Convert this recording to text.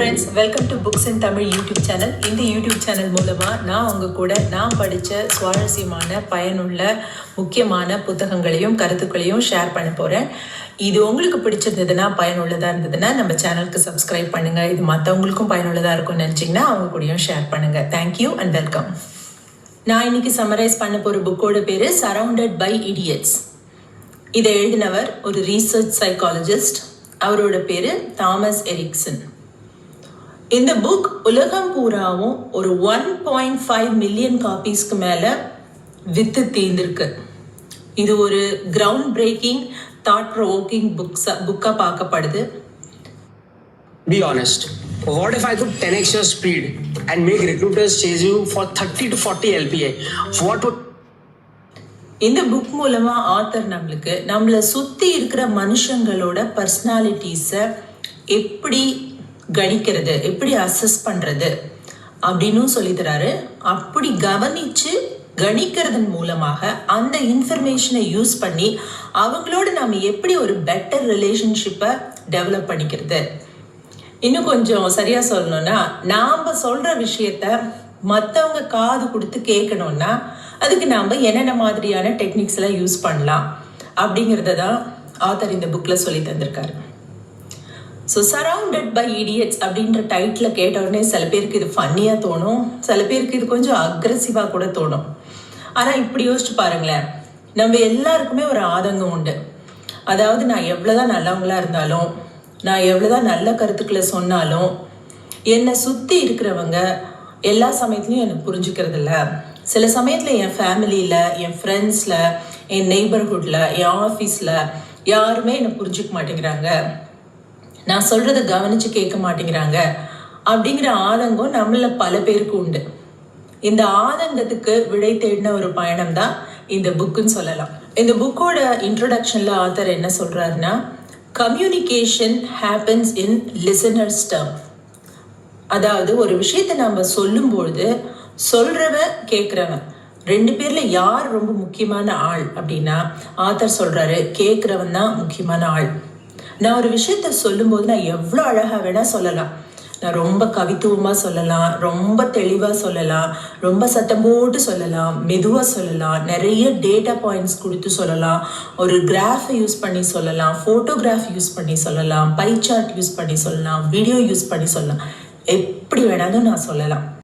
Friends welcome to books in Tamil YouTube channel இந்த YouTube channel மூலமாக நான் உங்கள் கூட நான் படித்த சுவாரஸ்யமான பயனுள்ள முக்கியமான புத்தகங்களையும் கருத்துக்களையும் ஷேர் பண்ண போகிறேன் இது உங்களுக்கு பிடிச்சிருந்ததுன்னா பயனுள்ளதாக இருந்ததுன்னா நம்ம சேனலுக்கு சப்ஸ்கிரைப் பண்ணுங்கள் இது மற்றவங்களுக்கும் பயனுள்ளதாக இருக்கும்னு நினச்சிங்கன்னா அவங்க கூடயும் ஷேர் பண்ணுங்கள் தேங்க்யூ அண்ட் வெல்கம் நான் இன்னைக்கு சமரைஸ் பண்ண போகிற புக்கோட பேர் சரவுண்டட் பை இடியட்ஸ் இதை எழுதினவர் ஒரு ரீசர்ச் சைக்காலஜிஸ்ட் அவரோட பேர் தாமஸ் எரிக்சன் இந்த புக் உலகம் பூராவும் ஒரு ஒன் பாயிண்ட் ஃபைவ் மில்லியன் காப்பீஸ்க்கு மேலே வித்து தீர்ந்திருக்கு இது ஒரு ground breaking thought provoking books புக்காக பார்க்கப்படுது Be honest. What if I could 10x your speed and make recruiters chase you for 30 to 40 LPA? What would இந்த புக் மூலமா ஆத்தர் நம்மளுக்கு நம்மளை சுத்தி இருக்கிற மனுஷங்களோட பர்சனாலிட்டிஸை எப்படி கணிக்கிறது எப்படி அசஸ் பண்ணுறது அப்படின்னும் சொல்லித்தராரு. அப்படி கவனித்து கணிக்கிறதன் மூலமாக அந்த இன்ஃபர்மேஷனை யூஸ் பண்ணி அவங்களோட நாம் எப்படி ஒரு பெட்டர் ரிலேஷன்ஷிப்பை டெவலப் பண்ணிக்கிறது. இன்னும் கொஞ்சம் சரியாக சொல்லணும்னா நாம் சொல்கிற விஷயத்த மற்றவங்க காது கொடுத்து கேட்கணும்னா அதுக்கு நாம் என்னென்ன மாதிரியான டெக்னிக்ஸ் எல்லாம் யூஸ் பண்ணலாம் அப்படிங்கிறத தான் ஆத்தர் இந்த புக்கில் சொல்லி தந்திருக்காரு. ஸோ சரவுண்டட் பை இடியட்ஸ் அப்படின்ற டைட்டில் கேட்ட உடனே சில பேருக்கு இது ஃபன்னியாக தோணும். சில பேருக்கு இது கொஞ்சம் அக்ரெசிவாக கூட தோணும். ஆனால் இப்படி யோசிச்சு பாருங்களேன். நம்ம எல்லாருக்குமே ஒரு ஆதங்கம் உண்டு. அதாவது நான் எவ்வளோதான் நல்லவங்களாக இருந்தாலும் நான் எவ்வளோதான் நல்ல கருத்துக்களை சொன்னாலும் என்னை சுற்றி இருக்கிறவங்க எல்லா சமயத்துலையும் எனக்கு புரிஞ்சுக்கிறதில்ல. சில சமயத்தில் என் ஃபேமிலியில் என் ஃப்ரெண்ட்ஸில் என் நெய்பர்ஹுட்டில் என் ஆஃபீஸில் யாருமே என்னை புரிஞ்சுக்க மாட்டேங்கிறாங்க. நான் சொல்கிறத கவனிச்சு கேட்க மாட்டேங்கிறாங்க. அப்படிங்கிற ஆதங்கம் நம்மள பல பேருக்கு உண்டு. இந்த ஆதங்கத்துக்கு விடை தேடின ஒரு பயணம் தான் இந்த புக்குன்னு சொல்லலாம். இந்த புக்கோட இன்ட்ரடக்ஷன்ல ஆத்தர் என்ன சொல்றாருன்னா communication happens in listeners term அதாவது ஒரு விஷயத்தை நம்ம சொல்லும்பொழுது சொல்றவன் கேட்குறவன். ரெண்டு பேர்ல யார் ரொம்ப முக்கியமான ஆள் அப்படின்னா ஆத்தர் சொல்றாரு கேட்குறவன் தான் முக்கியமான ஆள். நான் ஒரு விஷயத்த சொல்லும்போது நான் எவ்வளோ அழகாக வேணால் சொல்லலாம். நான் ரொம்ப கவித்துவமாக சொல்லலாம் ரொம்ப தெளிவாக சொல்லலாம் ரொம்ப சத்தம் போட்டு சொல்லலாம் மெதுவாக சொல்லலாம் நிறைய டேட்டா பாயிண்ட்ஸ் கொடுத்து சொல்லலாம் ஒரு கிராஃபை யூஸ் பண்ணி சொல்லலாம் ஃபோட்டோகிராஃப் யூஸ் பண்ணி சொல்லலாம் பை சார்ட் யூஸ் பண்ணி சொல்லலாம் வீடியோ யூஸ் பண்ணி சொல்லலாம். எப்படி வேணாலும் நான் சொல்லலாம்.